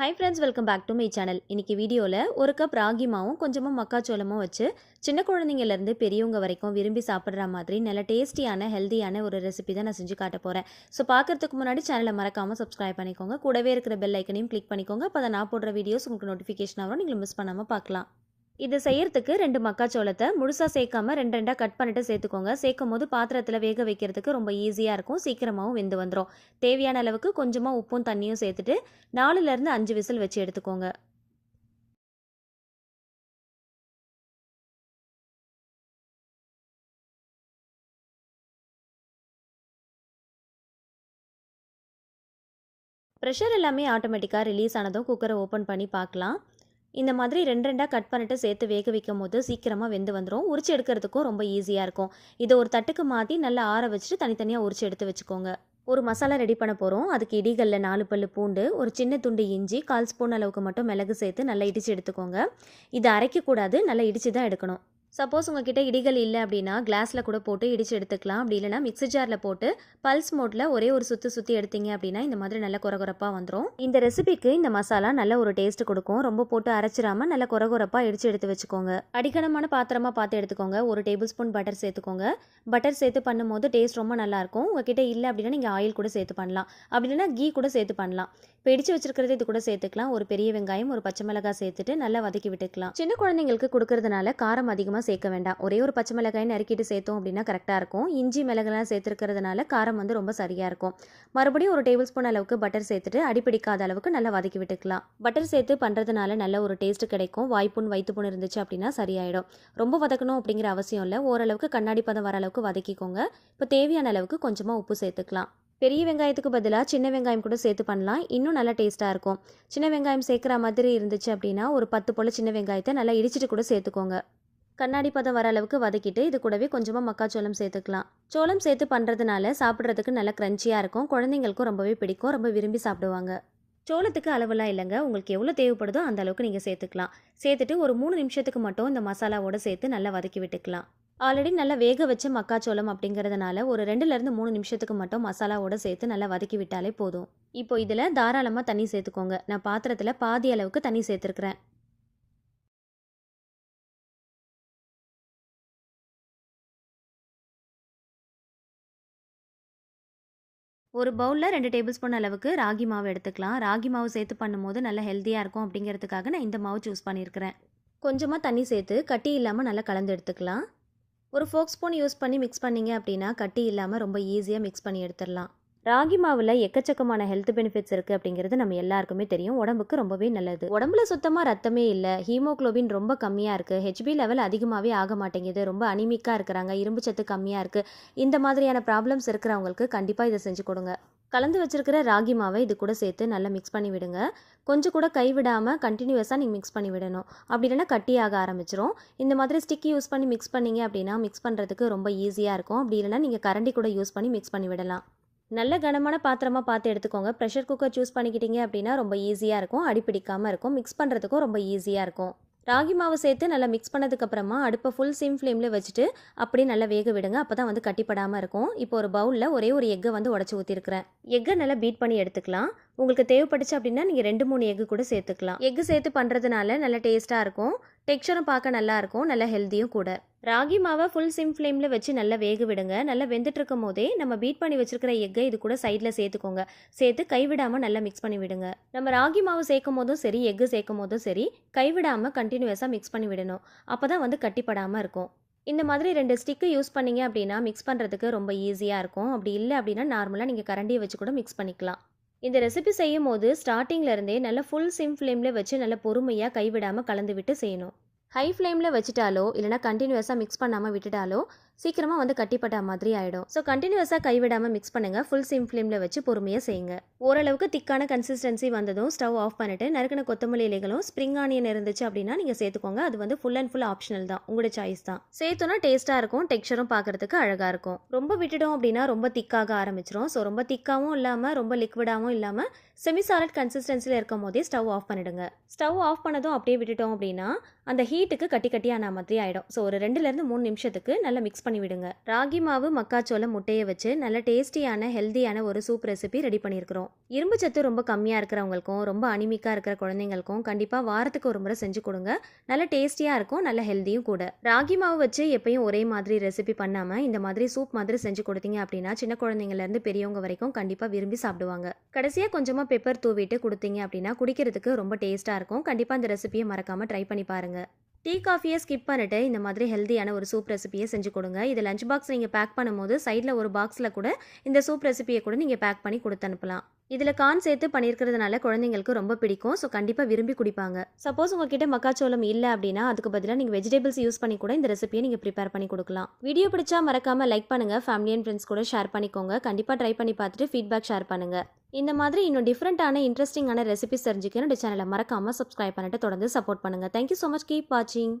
Hi friends welcome back to my channel இன்னைக்கு வீடியோவில் ஒரு கப் ராகி மாவும் கொஞ்சமாக மக்காச்சோளமும் வச்சு சின்ன குழந்தைங்கலேருந்து பெரியவங்க வரைக்கும் விரும்பி சாப்பிட்ற மாதிரி நல்ல டேஸ்டியான ஹெல்தியான ஒரு ரெசிபி தான் நான் செஞ்சு காட்ட போகிறேன் ஸோ பார்க்கறதுக்கு முன்னாடி சேனலை மறக்காமல் சப்ஸ்கிரைப் பண்ணிக்கோங்க. கூடவே இருக்கிற பெல் ஐக்கனையும் கிளிக் பண்ணிக்கோங்க. அப்போ நான் போடுற வீடியோஸ் உங்களுக்கு நோட்டிஃபிகேஷன் ஆகும் நீங்கள் மிஸ் பண்ணாமல் பார்க்கலாம். இது செய்யறதுக்கு ரெண்டு மக்காச்சோளத்தை முழுசாக சேர்க்காம ரெண்டு ரெண்டாக கட் பண்ணிட்டு சேர்த்துக்கோங்க. சேர்க்கும் போது பாத்திரத்தில் வேக வைக்கிறதுக்கு ரொம்ப ஈஸியாக இருக்கும். சீக்கிரமாகவும் வெந்து வந்துடும் தேவையான அளவுக்கு கொஞ்சமாக உப்பும் தண்ணியும் சேர்த்துட்டு நாலுலேருந்து அஞ்சு விசில் வச்சு எடுத்துக்கோங்க. ப்ரெஷர் எல்லாமே ஆட்டோமேட்டிக்காக ரிலீஸ் ஆனதும் குக்கரை ஓப்பன் பண்ணி பார்க்கலாம். இந்த மாதிரி ரெண்டு ரெண்டாக கட் பண்ணிட்டு சேர்த்து வேக வைக்கும் போது சீக்கிரமாக வெந்து வந்துடும் உரிச்சு எடுக்கிறதுக்கும் ரொம்ப ஈஸியாக இருக்கும். இதை ஒரு தட்டுக்கு மாற்றி நல்லா ஆற வச்சுட்டு தனித்தனியாக உரிச்சு எடுத்து வச்சுக்கோங்க. ஒரு மசாலா ரெடி பண்ண போகிறோம் அதுக்கு இடிகளில் நாலு பல்லு பூண்டு ஒரு சின்ன துண்டு இஞ்சி கால் ஸ்பூன் அளவுக்கு மட்டும் மிளகு சேர்த்து நல்லா இடித்து எடுத்துக்கோங்க. இதை அரைக்கக்கூடாது. நல்லா இடித்து தான் எடுக்கணும். சப்போஸ் உங்ககிட்ட இடிகள் இல்லை அப்படின்னா கிளாஸில் கூட போட்டு இடித்து எடுத்துக்கலாம். அப்படி இல்லைனா மிக்ஸி ஜாரில் போட்டு பல்ஸ் மோட்டில் ஒரே ஒரு சுற்றி சுற்றி எடுத்தீங்க அப்படின்னா இந்த மாதிரி நல்ல குறகுறப்பாக வந்துடும் இந்த ரெசிபிக்கு இந்த மசாலா நல்ல ஒரு டேஸ்ட் கொடுக்கும். ரொம்ப போட்டு அரைச்சிராம நல்ல குறகுறப்பாக இடித்து எடுத்து வச்சுக்கோங்க. அடிக்கடமான பாத்திரமாக பார்த்து எடுத்துக்கோங்க. ஒரு டேபிள் ஸ்பூன் பட்டர் சேர்த்துக்கோங்க. பட்டர் சேர்த்து பண்ணும்போது டேஸ்ட் ரொம்ப நல்லாயிருக்கும் உங்ககிட்ட இல்லை அப்படின்னா நீங்கள் ஆயில் கூட சேர்த்து பண்ணலாம். அப்படி இல்லைனா கீ கூட சேர்த்து பண்ணலாம். இப்போ இடிச்சு வச்சிருக்கிறது இது கூட சேர்த்துக்கலாம். ஒரு பெரிய வெங்காயம் ஒரு பச்சை மிளகாய் சேர்த்துட்டு நல்லா வதக்கி விட்டுக்கலாம். சின்ன குழந்தைங்களுக்கு கொடுக்கறதுனால காரம் அதிகமாக சேர்க்க வேண்டாம். ஒரே ஒரு பச்சை மிளகாய் நறுக்கிட்டு சேர்த்தோம் அப்படின்னா கரெக்டாக இருக்கும். இஞ்சி மிளகெல்லாம் சேர்த்துருக்கிறதுனால காரம் வந்து ரொம்ப சரியாக இருக்கும். மறுபடியும் ஒரு டேபிள் ஸ்பூன் அளவுக்கு பட்டர் சேர்த்துட்டு அடிப்பிடிக்காத அளவுக்கு நல்லா வதக்கி விட்டுக்கலாம். பட்டர் சேர்த்து பண்ணுறதுனால நல்ல ஒரு டேஸ்ட் கிடைக்கும். வாய்ப்புண் வயிற்றுப்புண் இருந்துச்சு அப்படின்னா சரியாயிடும். ரொம்ப வதக்கணும் அப்படிங்கிற அவசியம் இல்லை. ஓரளவுக்கு கண்ணாடி பதம் வர அளவுக்கு வதக்கிக்கோங்க. இப்போ தேவையான அளவுக்கு கொஞ்சமாக உப்பு சேர்த்துக்கலாம். பெரிய வெங்காயத்துக்கு பதிலாக சின்ன வெங்காயம் கூட சேர்த்து பண்ணலாம். இன்னும் நல்லா டேஸ்ட்டாக இருக்கும். சின்ன வெங்காயம் சேர்க்குற மாதிரி இருந்துச்சு அப்படின்னா ஒரு பத்து போல் சின்ன வெங்காயத்தை நல்லா இடிச்சிட்டு கூட சேர்த்துக்கோங்க. கண்ணாடி பதம் வர அளவுக்கு வதக்கிட்டு இது கூடவே கொஞ்சமாக மக்காச்சோளம் சேர்த்துக்கலாம். சோளம் சேர்த்து பண்ணுறதுனால சாப்பிட்றதுக்கு நல்லா க்ரன்ச்சியாக இருக்கும். குழந்தைங்களுக்கும் ரொம்பவே பிடிக்கும். ரொம்ப விரும்பி சாப்பிடுவாங்க. சோளத்துக்கு அளவெல்லாம் இல்லைங்க. உங்களுக்கு எவ்வளோ தேவைப்படுதோ அந்த அளவுக்கு நீங்கள் சேர்த்துக்கலாம். சேர்த்துட்டு ஒரு மூணு நிமிஷத்துக்கு மட்டும் இந்த மசாலாவோட சேர்த்து நல்லா வதக்கி விட்டுக்கலாம். ஆல்ரெடி நல்லா வேக வச்ச மக்காச்சோளம் அப்படிங்கிறதுனால ஒரு ரெண்டுலேருந்து மூணு நிமிஷத்துக்கு மட்டும் மசாலாவோட சேர்த்து நல்லா வதக்கி விட்டாலே போதும். இப்போ இதில் தாராளமாக தண்ணி சேர்த்துக்கோங்க. நான் பாத்திரத்தில் பாதி அளவுக்கு தண்ணி சேர்த்துருக்குறேன். ஒரு பவுலில் ரெண்டு டேபிள் ஸ்பூன் அளவுக்கு ராகி மாவு எடுத்துக்கலாம். ராகி மாவு சேர்த்து பண்ணும்போது நல்லா ஹெல்த்தியாக இருக்கும் அப்படிங்கிறதுக்காக நான் இந்த மாவு சூஸ் பண்ணியிருக்கிறேன் கொஞ்சமாக தண்ணி சேர்த்து கட்டி இல்லாமல் நல்லா கலந்து எடுத்துக்கலாம். ஒரு ஃபோக் ஸ்பூன் யூஸ் பண்ணி மிக்ஸ் பண்ணிங்க அப்படின்னா கட்டி இல்லாமல் ரொம்ப ஈஸியாக மிக்ஸ் பண்ணி எடுத்துடலாம். ராகி மாவில் எக்கச்சக்கமான ஹெல்த் பெனிஃபிட்ஸ் இருக்குது அப்படிங்கிறது நம்ம எல்லாருக்குமே தெரியும். உடம்புக்கு ரொம்பவே நல்லது. உடம்புல சுத்தமாக ரத்தமே இல்லை. ஹீமோக்ளோபின் ரொம்ப கம்மியாக இருக்குது ஹெச்பி லெவல் அதிகமாகவே ஆக மாட்டேங்குது. ரொம்ப அனிமிக்காக இருக்கிறாங்க. இரும்பு சத்து கம்மியாக இருக்குது இந்த மாதிரியான ப்ராப்ளம்ஸ் இருக்கிறவங்களுக்கு கண்டிப்பாக இதை செஞ்சு கொடுங்க. கலந்து வச்சுருக்கிற ராகி மாவை இது கூட சேர்த்து நல்லா மிக்ஸ் பண்ணி விடுங்க. கொஞ்சம் கூட கைவிடாமல் கண்டினியூஸாக நீங்கள் மிக்ஸ் பண்ணி விடணும். அப்படி இல்லைன்னா கட்டியாக ஆரம்பிச்சிரும். இந்த மாதிரி ஸ்டிக்கி யூஸ் பண்ணி மிக்ஸ் பண்ணீங்க அப்படின்னா மிக்ஸ் பண்ணுறதுக்கு ரொம்ப ஈஸியாக இருக்கும். அப்படி இல்லைன்னா நீங்கள் கரண்டி கூட யூஸ் பண்ணி மிக்ஸ் பண்ணி விடலாம். நல்ல கனமான பாத்திரமாக பார்த்து எடுத்துக்கோங்க. ப்ரெஷர் குக்கர் சூஸ் பண்ணிக்கிட்டீங்க அப்படின்னா ரொம்ப ஈஸியாக இருக்கும். அடிப்பிடிக்காமல் இருக்கும். மிக்ஸ் பண்ணுறதுக்கும் ரொம்ப ஈஸியாக இருக்கும். ராகி மாவு சேர்த்து நல்லா மிக்ஸ் பண்ணதுக்கப்புறமா அடுப்பை ஃபுல் சிம் ஃப்ளேமில் வச்சுட்டு அப்படியே நல்லா வேக விடுங்க. அப்போ தான் வந்து கட்டிப்படாமல் இருக்கும். இப்போ ஒரு பவுலில் ஒரே ஒரு எக்கை வந்து உடச்சி ஊற்றிருக்கிறேன் எக்கை நல்லா பீட் பண்ணி எடுத்துக்கலாம். உங்களுக்கு தேவைப்பட்டுச்சு அப்படின்னா நீங்கள் ரெண்டு மூணு எக்கு கூட சேர்த்துக்கலாம். எக்கு சேர்த்து பண்ணுறதுனால நல்ல டேஸ்ட்டாக இருக்கும். டெக்ஸ்சரும் பார்க்க நல்லா இருக்கும். நல்ல ஹெல்த்தியும் கூட. ராகி மாவை ஃபுல் சிம் ஃப்ளேமில் வச்சு நல்லா வேக விடுங்க. நல்லா வெந்துட்டு இருக்கும் போதே நம்ம பீட் பண்ணி வச்சிருக்கிற எக்கை இது கூட சைடில் சேர்த்துக்கோங்க. சேர்த்து கைவிடாமல் நல்லா மிக்ஸ் பண்ணி விடுங்க. நம்ம ராகி மாவு சேர்க்கும் போதும் சரி எக்கு சேர்க்கும் போதும் சரி கைவிடாமல் கண்டினியூஸாக மிக்ஸ் பண்ணி விடணும். அப்போ தான் வந்து கட்டிப்படாமல் இருக்கும். இந்த மாதிரி ரெண்டு ஸ்டிக்கு யூஸ் பண்ணீங்க அப்படின்னா மிக்ஸ் பண்ணுறதுக்கு ரொம்ப ஈஸியாக இருக்கும். அப்படி இல்லை அப்படின்னா நார்மலாக நீங்கள் கரண்டியை வச்சு கூட மிக்ஸ் பண்ணிக்கலாம். இந்த ரெசிபி செய்யும் போது ஸ்டார்டிங்லேருந்தே நல்லா ஃபுல் சிம் ஃப்ளேமில் வச்சு நல்லா பொறுமையாக கைவிடாமல் கலந்து விட்டு செய்யணும். ஹை ஃப்ளேமில் வச்சுட்டாலோ இல்லைனா கண்டினியூஸாக மிக்ஸ் பண்ணாமல் விட்டுட்டாலோ சீக்கிரமாக வந்து கட்டிப்பட்ட மாதிரி ஆகிடும் ஸோ கண்டினியூஸாக கைவிடாமல் மிக்ஸ் பண்ணுங்கள் ஃபுல் சிம் ஃப்ளேமில் வச்சு பொறுமையாக செய்யுங்க. ஓரளவுக்கு திக்கான கன்சிஸ்டன்சி வந்ததும் ஸ்டவ் ஆஃப் பண்ணிவிட்டு நறுக்கின கொத்தமல்லி இலைகளும் ஸ்ப்ரிங் ஆனியன் இருந்துச்சு அப்படின்னா நீங்கள் சேர்த்துக்கோங்க. அது வந்து ஃபுல் அண்ட் ஃபுல் ஆப்ஷனல் தான். உங்களோட சாய்ஸ் தான். சேர்த்தோன்னா டேஸ்ட்டாக இருக்கும் டெக்ஸ்டரும் பார்க்குறதுக்கு அழகாக இருக்கும். ரொம்ப விட்டுட்டோம் அப்படின்னா ரொம்ப திக்காக ஆரம்பிச்சிரும். ஸோ ரொம்ப திக்காகவும் இல்லாமல் ரொம்ப லிக்விடாகவும் இல்லாமல் செமி சாலட் கன்சிஸ்டன்சியில் இருக்கும் போதே ஸ்டவ் ஆஃப் பண்ணிடுங்க. ஸ்டவ் ஆஃப் பண்ணதும் அப்படியே விட்டுட்டோம் அப்படின்னா அந்த ஹீட்டுக்கு கட்டி கட்டியான மாதிரி ஆகிடும் ஸோ ஒரு ரெண்டுலேருந்து மூணு நிமிஷத்துக்கு நல்லா மிக்ஸ் பண்ணி விடுங்க ராகி மாவு மக்காச்சோளம் முட்டையை வச்சு நல்ல டேஸ்டியான ஹெல்தியான ஒரு சூப் ரெசிபி ரெடி பண்ணியிருக்கிறோம். இரும்பு சத்து ரொம்ப கம்மியாக இருக்கிறவங்களுக்கும் ரொம்ப அனிமிக்காக இருக்கிற குழந்தைங்களுக்கும் கண்டிப்பாக வாரத்துக்கு ஒரு முறை செஞ்சு கொடுங்க. நல்ல டேஸ்டியாக இருக்கும் நல்ல ஹெல்த்தியும் கூட. ராகி மாவு வச்சு எப்பயும் ஒரே மாதிரி ரெசிபி பண்ணாமல் இந்த மாதிரி சூப் மாதிரி செஞ்சு கொடுத்தீங்க அப்படின்னா சின்ன குழந்தைங்கலேருந்து பெரியவங்க வரைக்கும் கண்டிப்பாக விரும்பி சாப்பிடுவாங்க. கடைசியாக கொஞ்சமாக பெப்பர் தூவிட்டு கொடுத்தீங்க அப்படின்னா குடிக்கிறதுக்கு ரொம்ப டேஸ்ட்டாக இருக்கும். கண்டிப்பாக இந்த ரெசிபியை மறக்காமல் ட்ரை பண்ணி பாருங்கள் டீ காஃபியை ஸ்கிப் பண்ணிட்டு இந்த மாதிரி ஹெல்த்தியான ஒரு சூப் ரெசிபியை செஞ்சு கொடுங்க. இது லஞ்ச் பாக்ஸ் நீங்கள் பேக் பண்ணும்போது சைடில் ஒரு பாக்ஸில் கூட இந்த சூப் ரெசிபியை கூட நீங்கள் பேக் பண்ணி கொடுத்து அனுப்பலாம். இதில் கான் சேர்த்து பண்ணியிருக்கிறதுனால குழந்தைங்களுக்கு ரொம்ப பிடிக்கும். ஸோ கண்டிப்பாக விரும்பி குடிப்பாங்க. சப்போஸ் உங்ககிட்ட மக்காச்சோளம் இல்லை அப்படின்னா அதுக்கு பதிலாக நீங்கள் வெஜிடபிள்ஸ் யூஸ் பண்ணி கூட இந்த ரெசிபியை நீங்கள் ப்ரிப்பேர் பண்ணி கொடுக்கலாம். வீடியோ பிடிச்சா மறக்காமல் லைக் பண்ணுங்கள் ஃபேமிலி அண்ட் ஃப்ரெண்ட்ஸ் கூட ஷேர் பண்ணிக்கோங்க. கண்டிப்பாக ட்ரை பண்ணி பார்த்துட்டு ஃபீட்பேக் ஷேர் பண்ணுங்கள் இந்த மாதிரி இன்னும் டிஃப்ரெண்ட்டான இன்ட்ரெஸ்டிங்கான ரெசிபிஸ் தெரிஞ்சுக்க என்னோட சேனலை மறக்காமல் சப்ஸ்கிரைப் பண்ணிட்டு தொடர்ந்து சப்போர்ட் பண்ணுங்கள் தேங்க்யூ ஸோ மச் கீப் வாட்சிங்